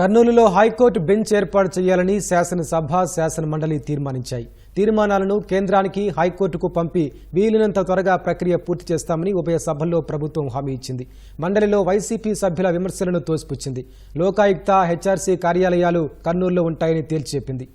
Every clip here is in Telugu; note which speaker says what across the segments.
Speaker 1: కర్నూలులో హైకోర్టు బెంచ్ ఏర్పాటు చేయాలని శాసనసభ శాసన మండలి తీర్మానించాయి. తీర్మానాలను కేంద్రానికి హైకోర్టుకు పంపి వీలైనంత త్వరగా ప్రక్రియ పూర్తి చేస్తామని ఉభయ సభల్లో ప్రభుత్వం హామీ ఇచ్చింది. మండలిలో వైసీపీ సభ్యుల విమర్శలను తోసిపుచ్చింది. లోకాయుక్త హెచ్ఆర్సీ కార్యాలయాలు కర్నూలులో ఉంటాయని తేల్చిచెప్పింది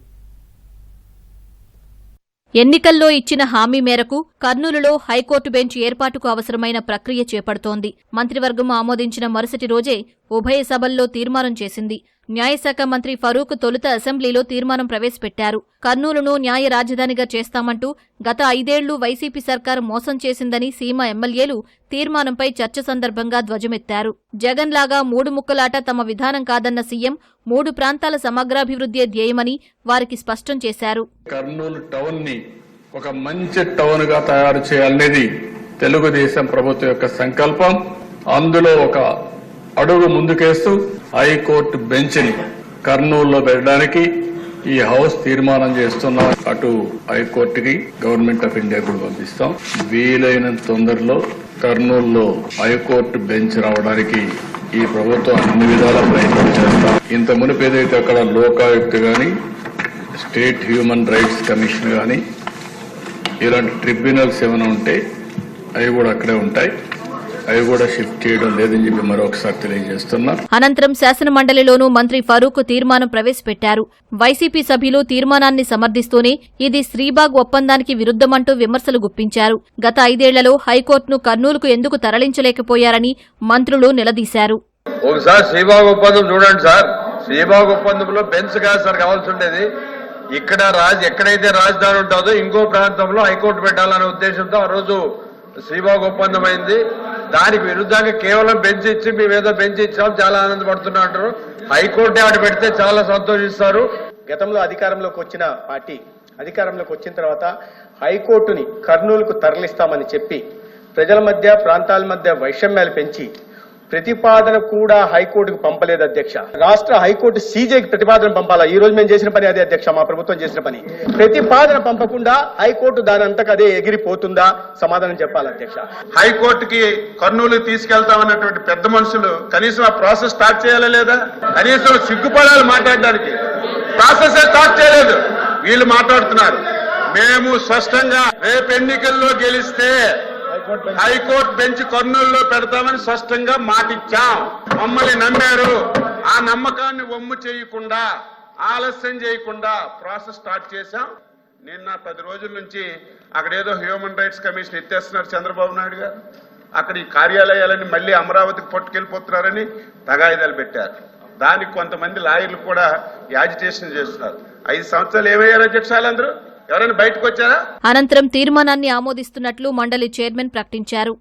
Speaker 2: ఎన్నికల్లో ఇచ్చిన హామీ మేరకు కర్నూలులో హైకోర్టు బెంచ్ ఏర్పాటుకు అవసరమైన ప్రక్రియ చేపడుతోంది. మంత్రివర్గం ఆమోదించిన మరుసటి రోజే ఉభయ సభల్లో తీర్మానం చేసింది. న్యాయశాఖ మంత్రి ఫరూక్ తొలుత అసెంబ్లీలో తీర్మానం ప్రవేశపెట్టారు. కర్నూలును న్యాయ రాజధానిగా చేస్తామంటూ గత ఐదేళ్ళు వైసీపీ సర్కారు మోసం చేసిందని సీమ ఎమ్మెల్యేలు తీర్మానంపై చర్చ సందర్భంగా ధ్వజమెత్తారు. జగన్ లాగా మూడు ముక్కలాట తమ విధానం కాదన్న సీఎం మూడు ప్రాంతాల సమగ్రాభివృద్ధియే ధ్యేయమని వారికి స్పష్టం చేశారు.
Speaker 3: కర్నూలు టౌన్ని ఒక మంచి టౌన్గా తయారు చేయాలనేది తెలుగుదేశం ప్రభుత్వం యొక్క సంకల్పం. అందులో ఒక అడుగు ముందుకేస్తూ హైకోర్టు బెంచ్ని కర్నూలులో పెట్టడానికి ఈ హౌస్ తీర్మానం చేస్తున్నాం అటు హైకోర్టుకి గవర్నమెంట్ ఆఫ్ ఇండియా కూడా పంపిస్తాం. వీలైనంత తొందరలో కర్నూలులో హైకోర్టు బెంచ్ రావడానికి ఈ ప్రభుత్వం అన్ని విధాల ప్రయత్నం చేస్తాం. ఇంత మునుపు ఏదైతే అక్కడ లోకాయుక్త గాని స్టేట్ హ్యూమన్ రైట్స్ కమిషన్ కానీ ఇలాంటి ట్రిబ్యునల్స్ ఏమైనా ఉంటే అవి కూడా అక్కడే ఉంటాయి. అవి కూడా షిఫ్ట్ చేయడం లేదని చెప్పి మరొకసారి తెలియజేస్తున్నా.
Speaker 2: అనంతరం శాసన మండలిలోనూ మంత్రి ఫరూక్ తీర్మానం ప్రవేశపెట్టారు. వైసీపీ సభ్యులు తీర్మానాన్ని సమర్థిస్తూనే ఇది శ్రీబాగ్ ఒప్పందానికి విరుద్ధమంటూ విమర్శలు గుప్పించారు. గత ఐదేళ్ళలో హైకోర్టును కర్నూలుకు ఎందుకు తరలించలేకపోయారని మంత్రులు నిలదీశారు.
Speaker 4: ఒకసారి శ్రీబాగ్ ఒప్పందం చూడండి సార్. శ్రీబాగ్ ఒప్పందంలో బెంచ్ కాదు సార్ కావాల్సి ఉండేది ఇక్కడ రాజ్ ఎక్కడైతే రాజధాని ఉంటుందో ఇంకో ప్రాంతంలో హైకోర్టు పెట్టాలనే ఉద్దేశంతో ఆ రోజు శ్రీబాగ్ ఒప్పందం అయింది దానికి విరుద్ధంగా కేవలం బెంచ్ ఇచ్చి మేమేదో బెంచ్ ఇచ్చాం చాలా ఆనందపడుతున్నా అంటారు. హైకోర్టు ఆడ పెడితే చాలా సంతోషిస్తారు.
Speaker 5: గతంలో అధికారంలోకి వచ్చిన పార్టీ అధికారంలోకి వచ్చిన తర్వాత హైకోర్టుని కర్నూలుకు తరలిస్తామని చెప్పి ప్రజల మధ్య ప్రాంతాల మధ్య వైషమ్యాలు పెంచి ప్రతిపాదన కూడా హైకోర్టుకు పంపలేదు అధ్యక్ష. రాష్ట్ర హైకోర్టు సీజేకి ప్రతిపాదన పంపాలా? ఈ రోజు మేము చేసిన పని అదే అధ్యక్ష మా ప్రభుత్వం చేసిన పని. ప్రతిపాదన పంపకుండా హైకోర్టు దాని అంతకు అదే ఎగిరిపోతుందా? సమాధానం చెప్పాలి అధ్యక్ష?
Speaker 6: హైకోర్టుకి కర్నూలు తీసుకెళ్తామన్నటువంటి పెద్ద మనుషులు కనీసం ఆ ప్రాసెస్ స్టార్ట్ చేయాలా లేదా? కనీసం సిగ్గుపడాలి మాట్లాడడానికి. ప్రాసెస్ స్టార్ట్ చేయలేదు. వీళ్ళు మాట్లాడుతున్నారు. మేము స్పష్టంగా రేపు ఎన్నికల్లో గెలిస్తే హైకోర్టు బెంచ్. కర్నూలులో పెడతామని స్పష్టంగా మాటిచ్చాం. మమ్మల్ని నమ్మారు. ఆ నమ్మకాన్ని వమ్ము చేయకుండా ఆలస్యం చేయకుండా ప్రాసెస్ స్టార్ట్ చేశాం. నిన్న పది రోజుల నుంచి అక్కడ ఏదో హ్యూమన్ రైట్స్ కమిషన్ ఎత్తేస్తున్నారు చంద్రబాబు నాయుడు గారు. అక్కడ ఈ కార్యాలయాలని మళ్ళీ అమరావతికి పట్టుకెళ్ళిపోతున్నారని తగాయిదాలు పెట్టారు. దానికి కొంతమంది లాయర్లు కూడా యాజిటేషన్ చేస్తున్నారు. ఐదు సంవత్సరాలు ఏమయ్యారు అధ్యక్షాలందరూ ఎవరైనా బయటకు వచ్చారా?
Speaker 2: అనంతరం తీర్మానాన్ని ఆమోదిస్తున్నట్లు మండలి చైర్మన్ ప్రకటించారు.